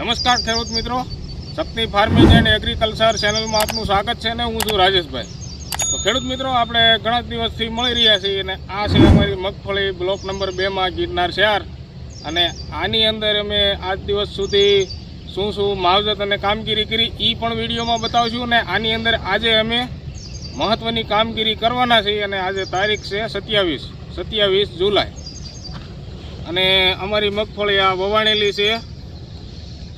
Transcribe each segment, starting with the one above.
નમસ્કાર ખેડૂત મિત્રો. શક્તિ ફાર્મિંગ એન્ડ એગ્રીકલ્ચર ચેનલમાં આપનું સ્વાગત છે ને હું છું રાજેશભાઈ. તો ખેડૂત મિત્રો, આપણે ઘણા દિવસથી મળી રહ્યા છીએ અને આ છે અમારી મગફળી બ્લોક નંબર બેમાં ગિરનાર શહેર. અને આની અંદર અમે આજ દિવસ સુધી શું શું માવજત અને કામગીરી કરી એ પણ વિડીયોમાં બતાવશું અને આની અંદર આજે અમે મહત્ત્વની કામગીરી કરવાના છીએ અને આજે તારીખ છે સત્યાવીસ સત્યાવીસ જુલાઈ. અને અમારી મગફળી આ વવાણેલી છે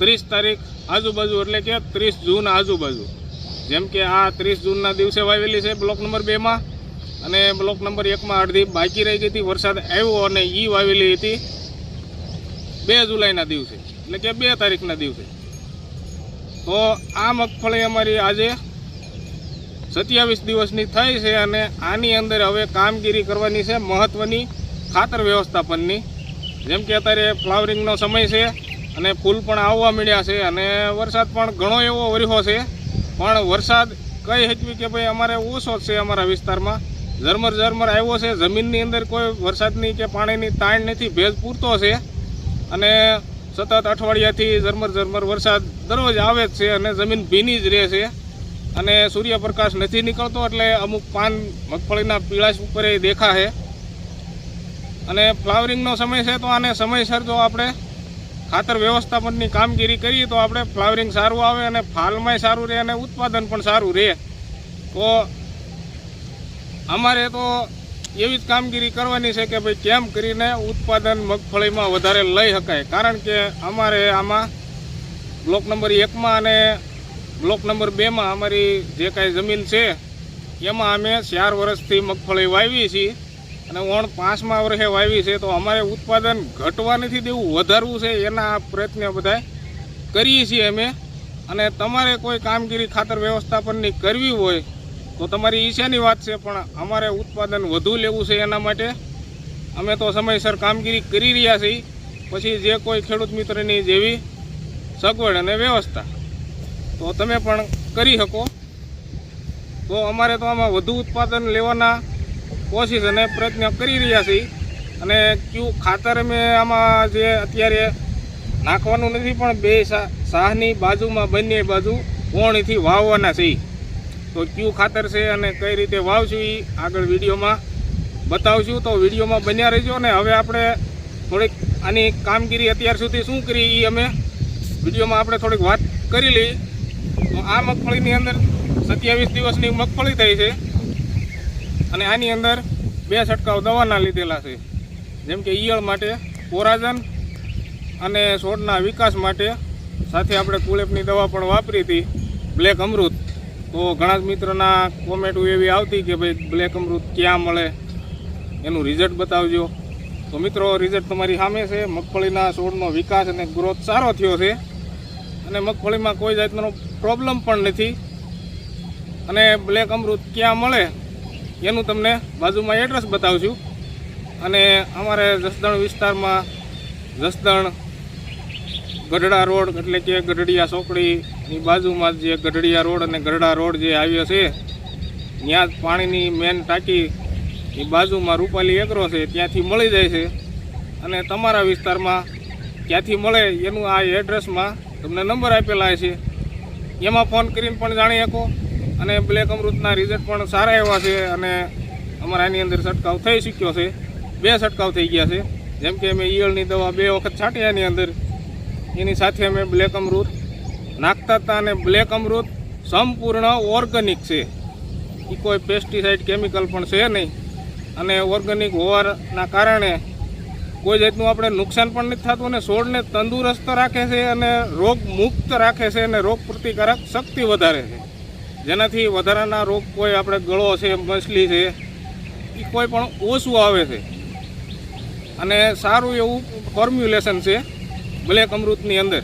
ત્રીસ તારીખ આજુબાજુ, એટલે કે ત્રીસ જૂન આજુબાજુ. જેમ કે આ ત્રીસ જૂનના દિવસે વાવેલી છે બ્લોક નંબર બેમાં અને બ્લોક નંબર એકમાં અડધી બાકી રહી ગઈ હતી, વરસાદ આવ્યો અને એ વાવેલી હતી બે જુલાઈના દિવસે, એટલે કે બે તારીખના દિવસે. તો આ મગફળી અમારી આજે સત્યાવીસ દિવસની થઈ છે અને આની અંદર હવે કામગીરી કરવાની છે મહત્ત્વની ખાતર વ્યવસ્થાપનની. જેમ કે અત્યારે ફ્લાવરિંગનો સમય છે અને ફૂલ પણ આવવા મળ્યા છે અને વરસાદ પણ ઘણો એવો વર્યો છે. પણ વરસાદ કઈ હચવી કે ભાઈ અમારે ઓછો છે અમારા વિસ્તારમાં. ઝરમર ઝરમર આવ્યો છે. જમીનની અંદર કોઈ વરસાદની કે પાણીની તાણ નથી. ભેજ પૂરતો છે. અને સતત અઠવાડિયાથી ઝરમર ઝરમર વરસાદ દરરોજ આવે જ છે અને જમીન ભીની જ રહે છે. અને સૂર્યપ્રકાશ નથી નીકળતો એટલે અમુક પાન મગફળીના પીળાશ ઉપર એ દેખાશે. અને ફ્લાવરિંગનો સમય છે તો આને સમયસર જો આપણે ખાતર વ્યવસ્થાપનની કામગીરી કરીએ તો આપણે ફ્લાવરિંગ સારું આવે અને ફાલમાંય સારું રહે અને ઉત્પાદન પણ સારું રહે. તો અમારે તો એવી જ કામગીરી કરવાની છે કે ભાઈ કેમ કરીને ઉત્પાદન મગફળીમાં વધારે લઈ શકાય? કારણ કે અમારે આમાં બ્લોક નંબર એકમાં અને બ્લોક નંબર બેમાં અમારી જે કાંઈ જમીન છે, એમાં અમે ચાર વર્ષથી મગફળી વાવી છીએ. અને ઓણ પાંચમા વર્ષે વાવી છે, તો અમારે ઉત્પાદન ઘટવા નથી દેવું વધારવું છે, એના પ્રયત્ન બધા કરીએ છીએ અમે. અને તમારે કોઈ કામગીરી ખાતર વ્યવસ્થાપનની કરવી હોય, તો તમારી ઈચ્છાની વાત છે, પણ અમારે ઉત્પાદન વધુ લેવું છે એના માટે. અમે તો સમયસર કામગીરી કરી રહ્યા છીએ, પછી જે કોઈ ખેડૂત મિત્રની જેવી સગવડ અને વ્યવસ્થા, તો તમે પણ કરી શકો. તો અમારે તો આમાં વધુ ઉત્પાદન લેવાના કોશિશ અને પ્રયત્ન કરી રહ્યા છીએ અને કયું ખાતર અમે આમાં જે અત્યારે નાખવાનું નથી, પણ બે સાહની બાજુમાં બંને બાજુ કોણીથી વાવવાના છે. તો કયું ખાતર છે અને કઈ રીતે વાવશું એ આગળ વિડીયોમાં બતાવશું. તો વિડીયોમાં બન્યા રહેજો અને હવે આપણે થોડીક આની કામગીરી અત્યાર સુધી શું કરી એ અમે વિડીયોમાં આપણે થોડીક વાત કરી લઈ. તો આ મગફળીની અંદર સત્યાવીસ દિવસની મગફળી થઈ છે. અને આની અંદર બે છંટકાવ દવાના લીધેલા છે. જેમ કે ઈયળ માટે કોરાજન અને છોડના વિકાસ માટે સાથે આપણે કુલેપની દવા પણ વાપરી હતી, બ્લેક અમૃત. તો ઘણા જ મિત્રોના કોમેન્ટો એવી આવતી કે ભાઈ, બ્લેક અમૃત ક્યાં મળે? એનું રિઝલ્ટ બતાવજો. તો મિત્રો રિઝલ્ટ તમારી સામે છે. મગફળીના છોડનો વિકાસ અને ગ્રોથ સારો થયો છે. અને મગફળીમાં કોઈ જાતનો પ્રોબ્લેમ પણ નથી. અને બ્લેક અમૃત ક્યાં મળે? એનું તમને બાજુમાં એડ્રેસ બતાવશું. અને અમારે જસદણ વિસ્તારમાં જસદણ ગઢડા રોડ એટલે કે ગઢડિયા ચોકડીની બાજુમાં જે ગઢડિયા રોડ અને ગઢડા રોડ જે આવ્યો છે, ત્યાં જ પાણીની મેન ટાંકીની બાજુમાં રૂપાલી એકરો છે, ત્યાંથી મળી જાય છે. અને તમારા વિસ્તારમાં ક્યાંથી મળે એનું આ એડ્રેસમાં તમને નંબર આપેલા છે. એમાં ફોન કરીને પણ જાણી શકો. અને બ્લેક અમૃતના રિઝલ્ટ પણ સારા એવા છે અને અમારા આની અંદર છંટકાવ થઈ શક્યો છે. બે છંટકાવ થઈ ગયા છે. જેમ કે અમે ઈયળની દવા બે વખત છાંટી એની અંદર. એની સાથે અમે બ્લેક અમૃત નાખતા હતા અને બ્લેક અમૃત સંપૂર્ણ ઓર્ગેનિક છે. એ કોઈ પેસ્ટિસાઇડ કેમિકલ પણ છે નહીં. અને ઓર્ગેનિક હોવાના કારણે કોઈ જાતનું આપણે નુકસાન પણ નથી થતું અને છોડને તંદુરસ્ત રાખે છે અને રોગ મુક્ત રાખે છે અને રોગ પ્રતિકારક શક્તિ વધારે છે. જેનાથી વધારાના રોગ કોઈ આપણે ગળો છે, મછલી છે, એ કોઈ પણ ઓછું આવે છે. અને સારું એવું ફોર્મ્યુલેશન છે બ્લેક અમૃતની અંદર.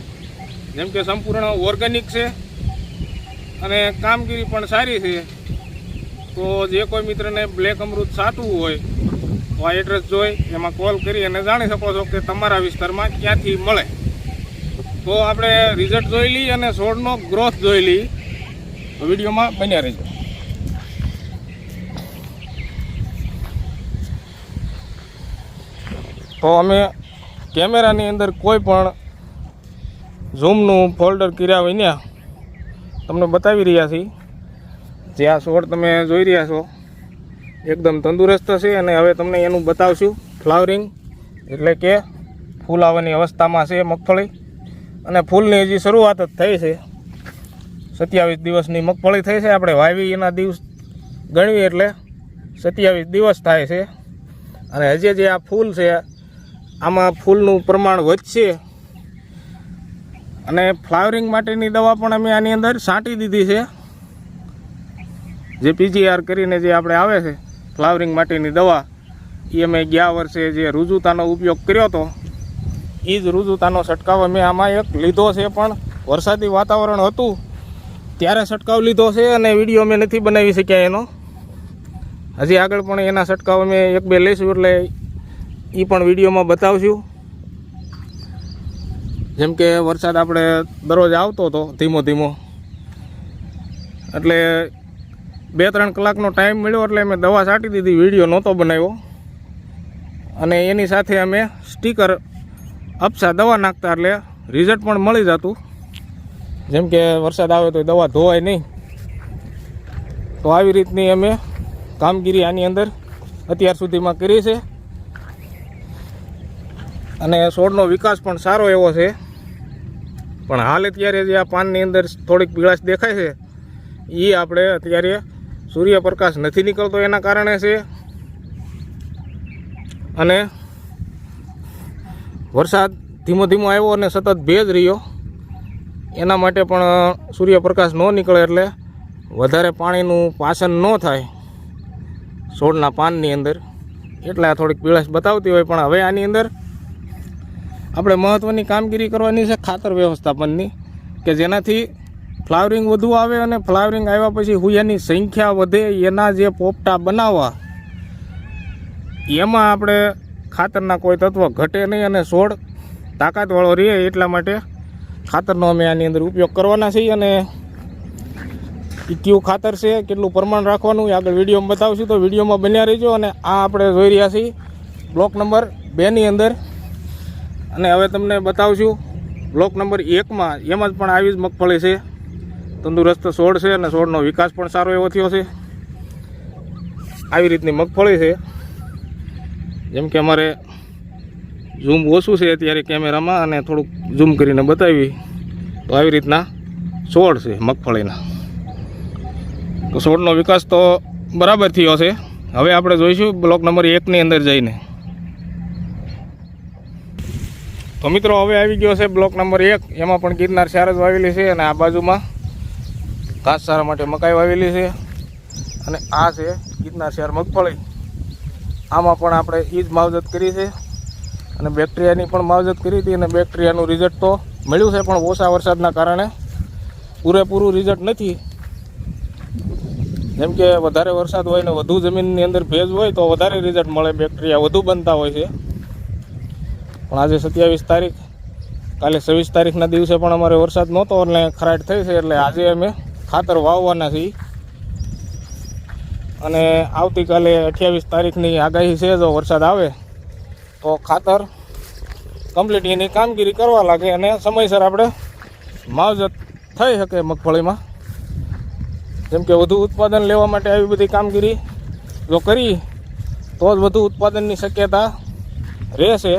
જેમ કે સંપૂર્ણ ઓર્ગેનિક છે અને કામગીરી પણ સારી છે. તો જે કોઈ મિત્રને બ્લેક અમૃત સાચવું હોય, તો આ એડ્રેસ જોઈ, એમાં કોલ કરી અને જાણી શકો છો કે તમારા વિસ્તારમાં ક્યાંથી મળે. તો આપણે રિઝલ્ટ જોઈ લઈએ અને છોડનો ગ્રોથ જોઈ લઈએ. વિડીયોમાં બન્યા રહેજો. તો અમે કેમેરાની અંદર કોઈ પણ ઝૂમનું ફોલ્ડર કર્યા વિના તમને બતાવી રહ્યા છીએ. જે આ છોડ તમે જોઈ રહ્યા છો, એકદમ તંદુરસ્ત છે અને હવે તમને એનું બતાવશું. ફ્લાવરિંગ એટલે કે ફૂલ આવવાની અવસ્થામાં છે મગફળી. અને ફૂલની હજી શરૂઆત જ થઈ છે. સત્યાવીસ દિવસની મગફળી થઈ છે. આપણે વાવી એના દિવસ ગણવી એટલે સત્યાવીસ દિવસ થાય છે. અને હજી જે આ ફૂલ છે, આમાં ફૂલનું પ્રમાણ વધશે. અને ફ્લાવરિંગ માટેની દવા પણ અમે આની અંદર છાંટી દીધી છે. જે પીજીઆર કરીને જે આપણે આવે છે, ફ્લાવરિંગ માટેની દવા એ અમે ગયા વર્ષે જે રુજુતાનો ઉપયોગ કર્યો હતો એ જ રુજુતાનો છંટકાવ અમે આમાં એક લીધો છે. પણ વરસાદી વાતાવરણ હતું ત્યારે છંટકાવ લીધો છે અને વીડિયો અમે નથી બનાવી શક્યા એનો. હજી આગળ પણ એના છંટકાવ અમે એક બે લઈશું એટલે એ પણ વિડીયોમાં બતાવશું. જેમ કે વરસાદ આપણે દરરોજ આવતો હતો ધીમો ધીમો. એટલે બે ત્રણ કલાકનો ટાઈમ મળ્યો એટલે અમે દવા છાંટી દીધી, વીડિયો નહોતો બનાવ્યો. અને એની સાથે અમે સ્ટીકર અપસા દવા નાખતા એટલે રિઝલ્ટ પણ મળી જતું. જેમ કે વરસાદ આવે તો દવા ધોવાય નહીં. તો આવી રીતની અમે કામગીરી આની અંદર અત્યાર સુધીમાં કરી છે. અને છોડનો વિકાસ પણ સારો એવો છે. પણ હાલ અત્યારે જે આ પાનની અંદર થોડીક પીળાશ દેખાય છે એ આપણે અત્યારે સૂર્યપ્રકાશ નથી નીકળતો એના કારણે છે. અને વરસાદ ધીમો ધીમો આવ્યો અને સતત ભેજ રહ્યો. એના માટે પણ સૂર્યપ્રકાશ ન નીકળે એટલે વધારે પાણીનું પાચન ન થાય છોડના પાનની અંદર. એટલે આ થોડીક પીળાશ બતાવતી હોય, પણ હવે આની અંદર આપણે મહત્ત્વની કામગીરી કરવાની છે ખાતર વ્યવસ્થાપનની, કે જેનાથી ફ્લાવરિંગ વધુ આવે અને ફ્લાવરિંગ આવ્યા પછી હુયાની સંખ્યા વધે, એના જે પોપટા બનાવવા, એમાં આપણે ખાતરના કોઈ તત્વ ઘટે નહીં અને છોડ તાકાતવાળો રહે એટલા માટે ખાતરનો અમે આની અંદર ઉપયોગ કરવાના છીએ અને એ કયું ખાતર છે, કેટલું પ્રમાણ રાખવાનું એ આગળ વિડીયોમાં બતાવશું. તો વિડીયોમાં બન્યા રહીજો અને આ આપણે જોઈ રહ્યા છીએ બ્લોક નંબર બેની અંદર. અને હવે તમને બતાવશું, બ્લોક નંબર એકમાં એમાં જ પણ આવી જ મગફળી છે. તંદુરસ્ત છોડ છે અને છોડનો વિકાસ પણ સારો એવો થયો છે. આવી રીતની મગફળી છે. જેમ કે અમારે ઝૂમ ઓછું છે અત્યારે કેમેરામાં અને થોડુંક ઝૂમ કરીને બતાવી. તો આવી રીતના છોડ છે મગફળીના. તો છોડનો વિકાસ તો બરાબર થયો છે. હવે આપણે જોઈશું બ્લોક નંબર એકની અંદર જઈને. તો મિત્રો, હવે આવી ગયો છે બ્લોક નંબર એક. એમાં પણ ગિરનાર સારજ વાવેલી છે અને આ બાજુમાં ઘાસ સારા માટે મકાઈ વાવેલી છે. અને આ છે ગિરનાર શહેર મગફળી. આમાં પણ આપણે એ જ માવજત કરી છે. અને બેક્ટેરિયાની પણ માવજત કરી હતી અને બેક્ટેરિયાનું રિઝલ્ટ તો મળ્યું છે, પણ ઓછા વરસાદના કારણે પૂરેપૂરું રિઝલ્ટ નથી. જેમ કે વધારે વરસાદ હોય ને વધુ જમીનની અંદર ભેજ હોય તો વધારે રિઝલ્ટ મળે, બેક્ટેરિયા વધુ બનતા હોય છે. પણ આજે સત્યાવીસ તારીખ, કાલે છવ્વીસ તારીખના દિવસે પણ અમારે વરસાદ નહોતો એટલે ખરાટ થઈ છે, એટલે આજે અમે ખાતર વાવવાના છીએ. અને આવતીકાલે અઠ્યાવીસ તારીખની આગાહી છે, જો વરસાદ આવે તો ખાતર કમ્પ્લીટ એની કામગીરી કરવા લાગે અને સમયસર આપણે માવજત થઈ શકે મગફળીમાં. જેમ કે વધુ ઉત્પાદન લેવા માટે આવી બધી કામગીરી જો કરી, તો જ વધુ ઉત્પાદનની શક્યતા રહેશે.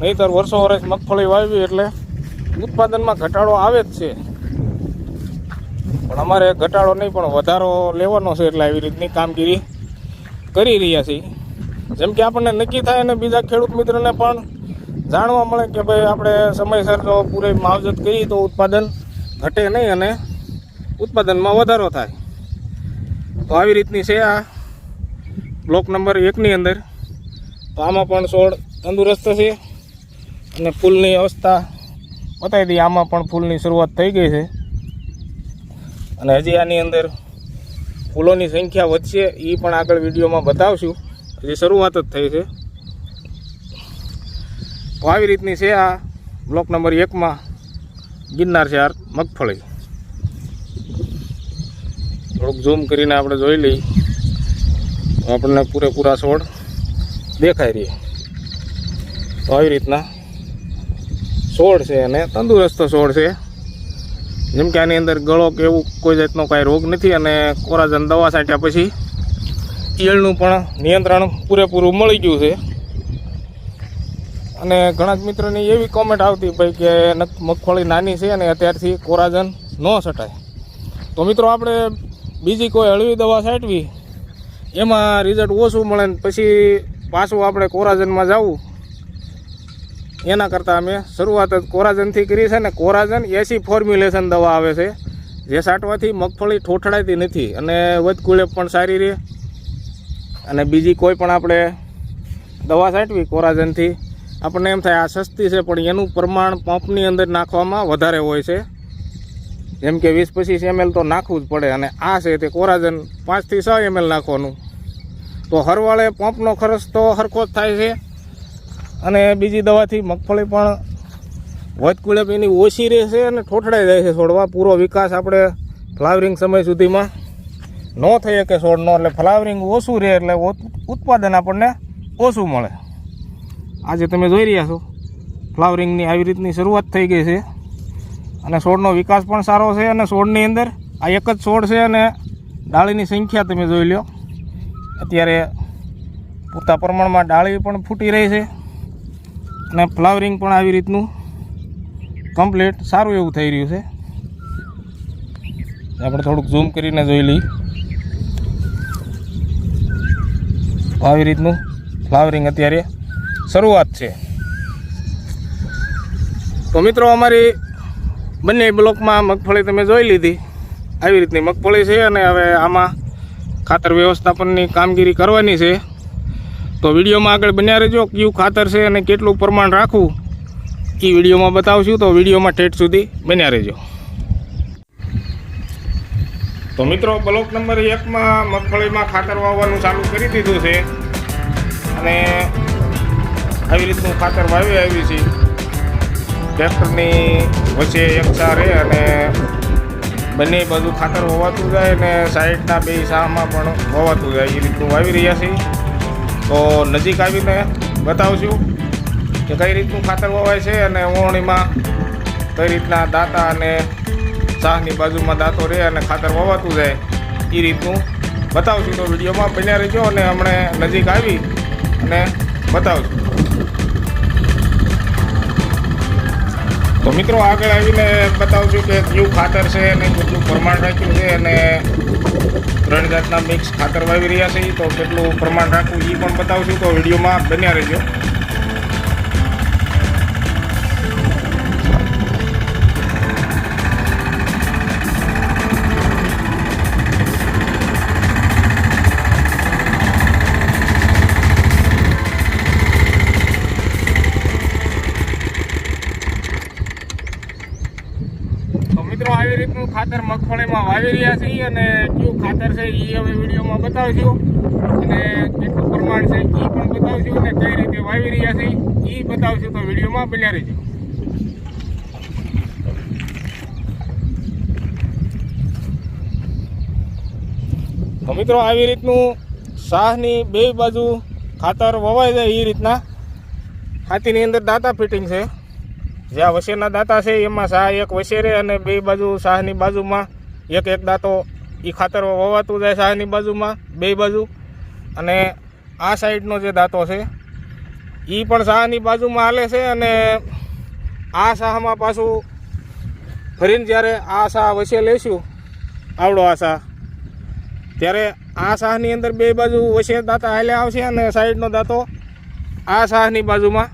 નહીંતર વર્ષો વર્ષ મગફળી વાવી એટલે ઉત્પાદનમાં ઘટાડો આવે જ છે. પણ અમારે ઘટાડો નહીં, પણ વધારો લેવાનો છે એટલે આવી રીતની કામગીરી કરી રહ્યા છીએ. જેમ કે આપણને નક્કી થાય અને બીજા ખેડૂત મિત્રોને પણ જાણવા મળે કે ભાઈ આપણે સમયસર જો પૂરી માવજત કરીએ તો ઉત્પાદન ઘટે નહીં અને ઉત્પાદનમાં વધારો થાય. તો આવી રીતની છે આ બ્લોક નંબર એકની અંદર. તો આમાં પણ છોડ તંદુરસ્ત છે અને ફૂલની અવસ્થા બતાવી દઈએ, આમાં પણ ફૂલની શરૂઆત થઈ ગઈ છે. અને હજી આની અંદર ફૂલોની સંખ્યા વધશે એ પણ આગળ વિડીયોમાં બતાવશું. હજી શરૂઆત જ થઈ છે. તો આવી રીતની છે આ બ્લોક નંબર એકમાં ગિરનાર છે આ મગફળી. થોડુંક ઝૂમ કરીને આપણે જોઈ લઈએ. આપણને પૂરેપૂરા છોડ દેખાઈ રહી. તો આવી રીતના છોડ છે અને તંદુરસ્ત છોડ છે. જેમ કે આની અંદર ગળો કે એવું કોઈ જાતનો કાંઈ રોગ નથી અને કોરાજન દવા છાંટ્યા પછી ઈયળનું પણ નિયંત્રણ પૂરેપૂરું મળી ગયું છે. અને ઘણા જ મિત્રોની એવી કોમેન્ટ આવતી ભાઈ કે મગફળી નાની છે અને અત્યારથી કોરાજન ન છટાય તો મિત્રો આપણે બીજી કોઈ હળવી દવા છાંટવી, એમાં રિઝલ્ટ ઓછું મળે ને પછી પાછું આપણે કોરાજનમાં જવું. એના કરતાં અમે શરૂઆત જ કોરાજનથી કરી છે ને કોરાજન એસી ફોર્મ્યુલેશન દવા આવે છે. જે છાંટવાથી મગફળી ઠોઠડાતી નથી અને વધકુળે પણ સારી રહે. અને બીજી કોઈ પણ આપણે દવા છાંટવી કોરાજનથી, આપણને એમ થાય આ સસ્તી છે, પણ એનું પ્રમાણ પંપની અંદર નાખવામાં વધારે હોય છે. જેમ કે વીસ પચીસ એમએલ તો નાખવું જ પડે, અને આ છે તે કોરાજન પાંચથી છ એમએલ નાખવાનું. તો હરવાળે પંપનો ખર્ચ તો હરખો જ થાય છે. અને બીજી દવાથી મગફળી પણ વધકુળેપ એની ઓછી રહેશે અને ઠોઠડાઈ જાય છે છોડવા. પૂરો વિકાસ આપણે ફ્લાવરિંગ સમય સુધીમાં ન થઈ શકે છોડનો એટલે ફ્લાવરિંગ ઓછું રહે, એટલે ઉત્પાદન આપણને ઓછું મળે. આજે તમે જોઈ રહ્યા છો, ફ્લાવરિંગની આવી રીતની શરૂઆત થઈ ગઈ છે. અને છોડનો વિકાસ પણ સારો છે, અને છોડની અંદર આ એક જ છોડ છે, અને ડાળીની સંખ્યા તમે જોઈ લો. અત્યારે પૂરતા પ્રમાણમાં ડાળી પણ ફૂટી રહી છે, અને ફ્લાવરિંગ પણ આવી રીતનું કમ્પ્લીટ સારું એવું થઈ રહ્યું છે. આપણે થોડુંક ઝૂમ કરીને જોઈ લઈએ. આવી રીતનું ફ્લાવરિંગ અત્યારે શરૂઆત છે. તો મિત્રો અમારી બંને બ્લોકમાં મગફળી તમે જોઈ લીધી. આવી રીતની મગફળી છે અને હવે આમાં ખાતર વ્યવસ્થાપનની કામગીરી કરવાની છે. તો વિડીયોમાં આગળ બન્યા રહેજો, કયું ખાતર છે અને કેટલું પ્રમાણ રાખવું, એ વિડીયોમાં બતાવશું. તો વિડીયોમાં ઠેઠ સુધી બન્યા રહેજો. તો મિત્રો બ્લોક નંબર એકમાં મગફળીમાં ખાતર વાવવાનું ચાલુ કરી દીધું છે. અને આવી રીતનું ખાતર વાવી આવ્યું છે. ટ્રેક્ટરની વચ્ચે એક સા રહે અને બંને બાજુ ખાતર હોવાતું જાય અને સાઈડના બે સામાં પણ હોવાતું જાય. એ રીતનું વાવી રહ્યા છીએ. તો નજીક આવીને બતાવશું કે કઈ રીતનું ખાતર વવાય છે અને ઓવણીમાં કઈ રીતના દાંતા અને શાહની બાજુમાં દાંતો રહે અને ખાતર વવાતું જાય એ રીતનું બતાવશું. તો વિડીયોમાં બન્યા રહેજો અને હમણે નજીક આવી અને બતાવશું. તો મિત્રો આગળ આવીને બતાવશું કે કયું ખાતર છે અને કેટલું પ્રમાણ રાખ્યું છે અને ત્રણ જાતના મિક્સ ખાતર વાવી રહ્યા છે તો કેટલું પ્રમાણ રાખવું એ પણ બતાવશું. તો વિડીયોમાં બન્યા રહેજો. રીતનું ખાતર મગફળીમાં વાવી રહ્યા છીએ અને કયું ખાતર છે એ હવે વિડીયોમાં બતાવશું. અને કેટલું પ્રમાણ છે એ પણ બતાવશું અને કઈ રીતે વાવી રહ્યા છે એ બતાવશું તો વિડીયોમાં બન્યા રહેજો. તો મિત્રો આવી રીતનું શાહની બે બાજુ ખાતર વવાય જાય એ રીતના. હાથીની અંદર દાંતા ફિટિંગ છે. જ્યાં વશેરના દાંતા છે, એમાં શાહ એક વસેરે અને બે બાજુ શાહની બાજુમાં એક એક દાંતો એ ખાતર વવાતું જાય શાહની બાજુમાં, બે બાજુ. અને આ સાઈડનો જે દાંતો છે એ પણ શાહની બાજુમાં હાલે છે અને આ શાહમાં પાછું ફરીને જ્યારે આ શાહ વશે લેશું, આવડો આ શાહ. ત્યારે આ શાહની અંદર બે બાજુ વશે દાંતા હાલ્યા આવશે અને સાઈડનો દાંતો આ શાહની બાજુમાં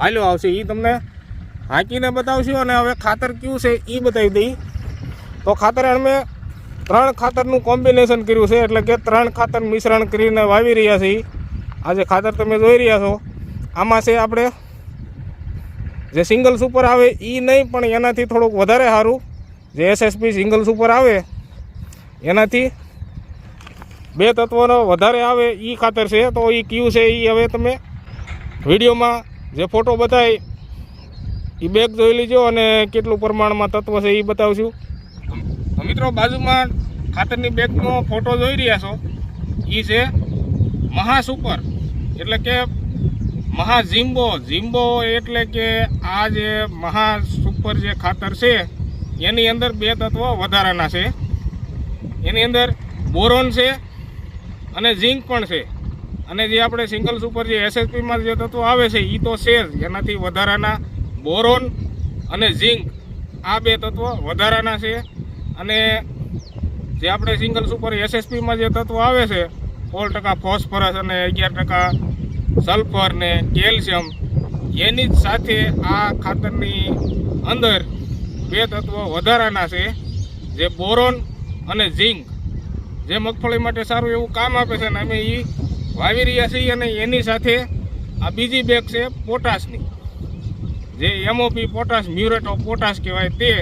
હાલ્યો આવશે. એ તમને હાંકીને બતાવશું અને હવે ખાતર કયું છે એ બતાવી દઈ. તો ખાતર અમે ત્રણ ખાતરનું કોમ્બિનેશન કર્યું છે, એટલે કે ત્રણ ખાતર મિશ્રણ કરીને વાવી રહ્યા છીએ. આજે ખાતર તમે જોઈ રહ્યા છો. આમાં છે આપણે જે સિંગલ સુપર આવે એ નહીં, પણ એનાથી થોડુંક વધારે સારું. જે એસએસપી સિંગલ સુપર આવે, એનાથી બે તત્વોનો વધારે આવે એ ખાતર છે. તો એ કયું છે એ હવે તમે વિડીયોમાં જે ફોટો બતાવી એ બેગ જોઈ લીજો અને કેટલું પ્રમાણમાં તત્વ છે એ બતાવશું. મિત્રો બાજુમાં ખાતરની બેગનો ફોટો જોઈ રહ્યા છો. એ છે મહાસુપર. એટલે કે મહાઝીમ્બો. ઝીમ્બો એટલે કે આ જે મહાસુપર જે ખાતર છે, એની અંદર બે તત્વો વધારાના છે. એની અંદર બોરોન છે અને ઝીંક પણ છે. અને જે આપણે સિંગલ સુપર જે એસએસપીમાં જે તત્વો આવે છે એ તો છે જ. એનાથી વધારાના બોરોન અને ઝીંક આ બે તત્વો વધારાના છે. અને જે આપણે સિંગલ સુપર એસએસપીમાં જે તત્વો આવે છે, સોળ ટકા ફોસ્ફરસ અને અગિયાર ટકા સલ્ફર ને કેલ્શિયમ, એની જ સાથે આ ખાતરની અંદર બે તત્વો વધારાના છે, જે બોરોન અને ઝીંક. જે મગફળી માટે સારું એવું કામ આપે છે અને અમે એ વાવી રહ્યા છીએ અને એની સાથે આ બીજી બેગ છે પોટાશની. જે MOP potash muriate of potash કહેવાય તે,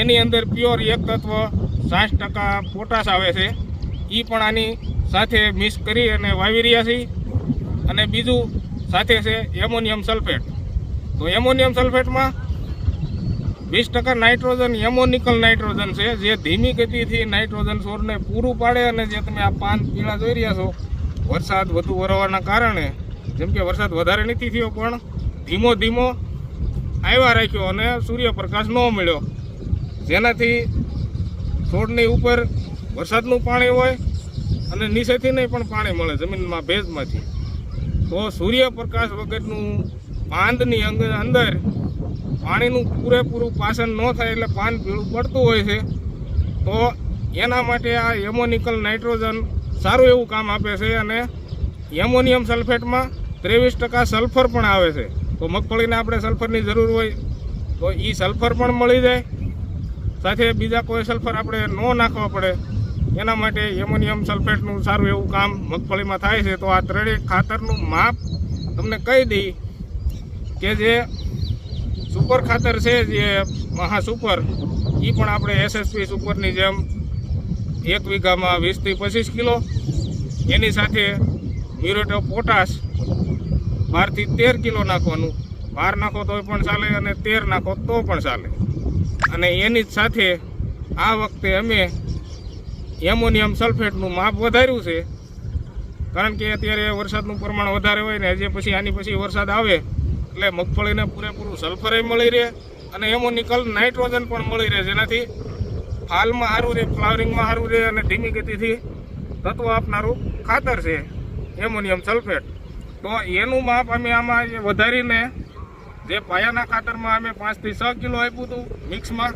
એની અંદર પ્યોર એક તત્વ સાઠ ટકા પોટાશ આવે છે. એ પણ આની સાથે મિક્સ કરી અને વાવી રહ્યા છીએ. અને બીજું સાથે છે એમોનિયમ સલ્ફેટ તો એમોનિયમ સલ્ફેટમાં વીસ ટકા નાઇટ્રોજન એમોનિકલ નાઇટ્રોજન છે. જે ધીમી ગતિથી નાઇટ્રોજન છોડને પૂરું પાડે અને જે તમે આ પાન પીળા જોઈ રહ્યા છો, વરસાદ વધુ વરવાના કારણે, જેમ કે વરસાદ વધારે નથી થયો, પણ ધીમો ધીમો આવ્યા રાખ્યો અને સૂર્યપ્રકાશ ન મળ્યો. જેનાથી છોડની ઉપર વરસાદનું પાણી હોય અને નીચેથી નહીં પણ પાણી મળે જમીનમાં ભેજમાંથી. તો સૂર્યપ્રકાશ વગરનું પાંદની અંદર પાણીનું પૂરેપૂરું પાસન ન થાય એટલે પાન પીળું પડતું હોય છે. તો એના માટે આ એમોનિકલ નાઇટ્રોજન સારું એવું કામ આપે છે અને એમોનિયમ સલ્ફેટમાં ત્રેવીસ ટકા સલ્ફર પણ આવે છે. તો મગફળીને આપણે સલ્ફરની જરૂર હોય તો એ સલ્ફર પણ મળી જાય. સાથે બીજા કોઈ સલ્ફર આપણે ન નાખવા પડે. એના માટે એમોનિયમ સલ્ફેટનું સારું એવું કામ મગફળીમાં થાય છે. તો આ ત્રણેય ખાતરનું માપ તમને કહી દઈ કે જે સુપર ખાતર છે જે મહા સુપર એ પણ આપણે એસએસપી સુપરની જેમ એક વીઘામાં વીસથી પચીસ કિલો. એની સાથે મ્યુરેટ ઓફ પોટાશ બારથી તેર કિલો નાખવાનું. બાર નાખો તો પણ ચાલે અને તેર નાખો તો પણ ચાલે. અને એની જ સાથે આ વખતે અમે એમોનિયમ સલ્ફેટનું માપ વધાર્યું છે. કારણ કે અત્યારે વરસાદનું પ્રમાણ વધારે હોય ને હજી પછી આની પછી વરસાદ આવે, એટલે મગફળીને પૂરેપૂરું સલ્ફરે મળી રહે અને એમોનિકલ નાઇટ્રોજન પણ મળી રહે. જેનાથી ફાલમાં સારું રહે, ફ્લાવરિંગમાં સારું રહે અને ધીમી ગતિથી તત્વ આપનારું ખાતર છે, એમોનિયમ સલ્ફેટ. તો એનું માપ અમે આમાં વધારીને જે પાયાના ખાતરમાં અમે પાંચથી છ કિલો આપ્યું હતું મિક્સમાં,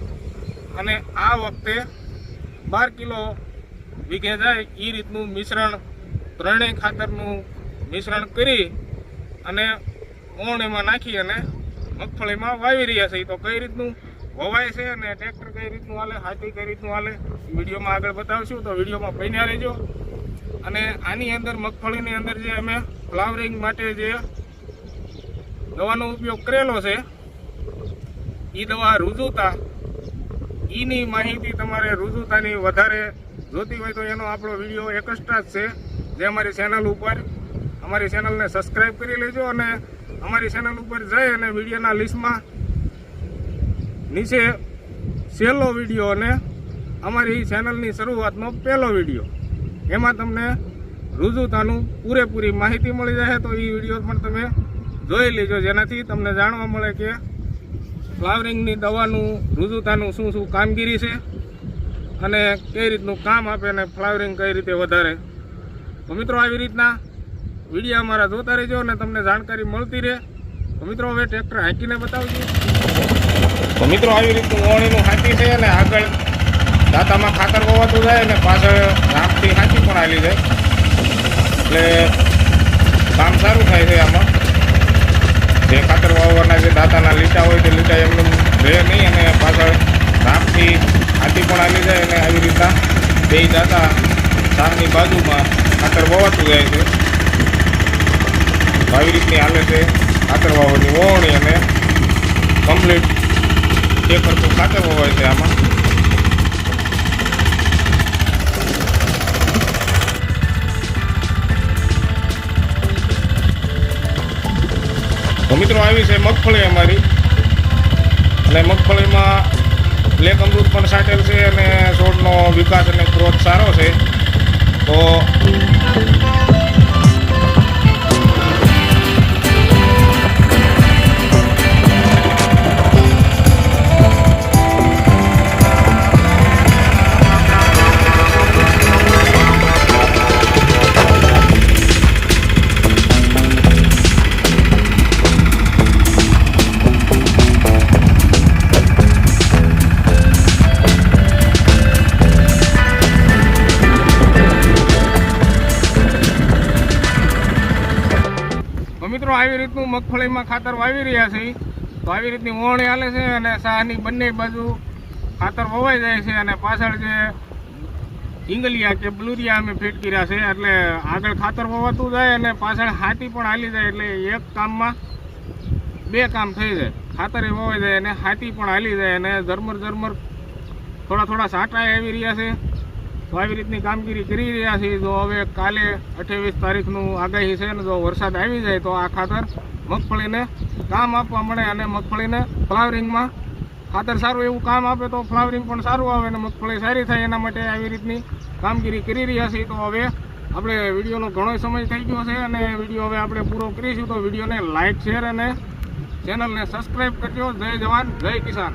અને આ વખતે બાર કિલો વીઘે જાય એ રીતનું મિશ્રણ ત્રણેય ખાતરનું મિશ્રણ કરી અને ઓણ એમાં નાખી અને મગફળીમાં વાવી રહ્યા છે. તો કઈ રીતનું વવાય છે અને ટ્રેક્ટર કઈ રીતનું હાલે, હાથી કઈ રીતનું હાલે, વિડીયોમાં આગળ બતાવશું. તો વિડીયોમાં બન્યા રહેજો. અને આની અંદર મગફળીની અંદર જે અમે ફ્લાવરિંગ માટે જે દવાનો ઉપયોગ કરેલો છે એ દવા રુજુતા. એની માહિતી તમારે રુજુતાની વધારે જોતી હોય તો એનો આપણો વીડિયો એક્સ્ટ્રા જ છે. જે અમારી ચેનલ ઉપર, અમારી ચેનલને સબસ્ક્રાઈબ કરી લેજો અને અમારી ચેનલ ઉપર જઈ અને વિડીયોના લિસ્ટમાં નીચે છેલ્લો વીડિયો અને અમારી ચેનલની શરૂઆતનો પહેલો વીડિયો. એમાં તમને રુજુતાનું પૂરેપૂરી માહિતી મળી જાય તો એ વીડિયો પણ તમે જોઈ લેજો. જેનાથી તમને જાણવા મળે કે ફ્લાવરિંગની દવાનું રુજુતાનું શું શું કામગીરી છે અને કઈ રીતનું કામ આપે અને ફ્લાવરિંગ કઈ રીતે વધારે. તો મિત્રો આવી રીતના વીડિયો અમારા જોતા રહેજો અને તમને જાણકારી મળતી રહે. તો મિત્રો હવે ટ્રેક્ટર હાંકીને બતાવજો. તો મિત્રો આવી રીતનું ઓણીનું હાંકી છે અને આગળ દાંતામાં ખાતર હોવાતું જાય અને પાછળ પણ હાલી જાય એટલે કામ સારું થાય છે આમાં. જે ખાતર વાવવાના જે દાંતાના લીટા હોય તે લીટા એમનું રહે નહીં અને પાછળ રામથી હાથી પણ હાલી જાય અને આવી રીતના બે દાંતા સામની બાજુમાં ખાતર વવાતું જાય છે. આવી રીતની હાલે છે ખાતર વાવવાની વોવણી અને કમ્પ્લીટ જે કરતું ખાતર વવાય છે આમાં. તો મિત્રો આવી છે મગફળી અમારી. અને મગફળીમાં બ્લેક અમૃત પણ સાટેલ છે અને છોડનો વિકાસ અને ગ્રોથ સારો છે. તો મગફળીમાં ખાતર વાવી રહ્યા છે તો આવી રીતની વોણી હાલે છે અને સાહની બંને બાજુ ખાતર વવાઈ જાય છે અને પાછળ જે ઇંગલિયા કે બ્લુરિયા અમે ફિટ કર્યા છે, એટલે આગળ ખાતર વવાતું જાય અને પાછળ હાથી પણ હાલી જાય, એટલે એક કામમાં બે કામ થઈ જાય. ખાતર વવાઈ જાય અને હાથી પણ હાલી જાય અને ઝરમર ઝરમર થોડા થોડા સાંટા આવી રહ્યા છે. તો આવી રીતની કામગીરી કરી રહ્યા છીએ. જો હવે કાલે અઠ્યાવીસ તારીખનું આગાહી છે ને જો વરસાદ આવી જાય તો આ ખાતર મગફળીને કામ આપવા મળે અને મગફળીને ફ્લાવરિંગમાં ખાતર સારું એવું કામ આપે તો ફ્લાવરિંગ પણ સારું આવે અને મગફળી સારી થાય એના માટે આવી રીતની કામગીરી કરી રહ્યા છીએ. તો હવે આપણે વિડીયોનો ઘણો સમય થઈ ગયો છે અને વીડિયો હવે આપણે પૂરો કરીશું. તો વિડીયોને લાઇક શેર અને ચેનલને સબસ્ક્રાઈબ કરજો. જય જવાન, જય કિસાન.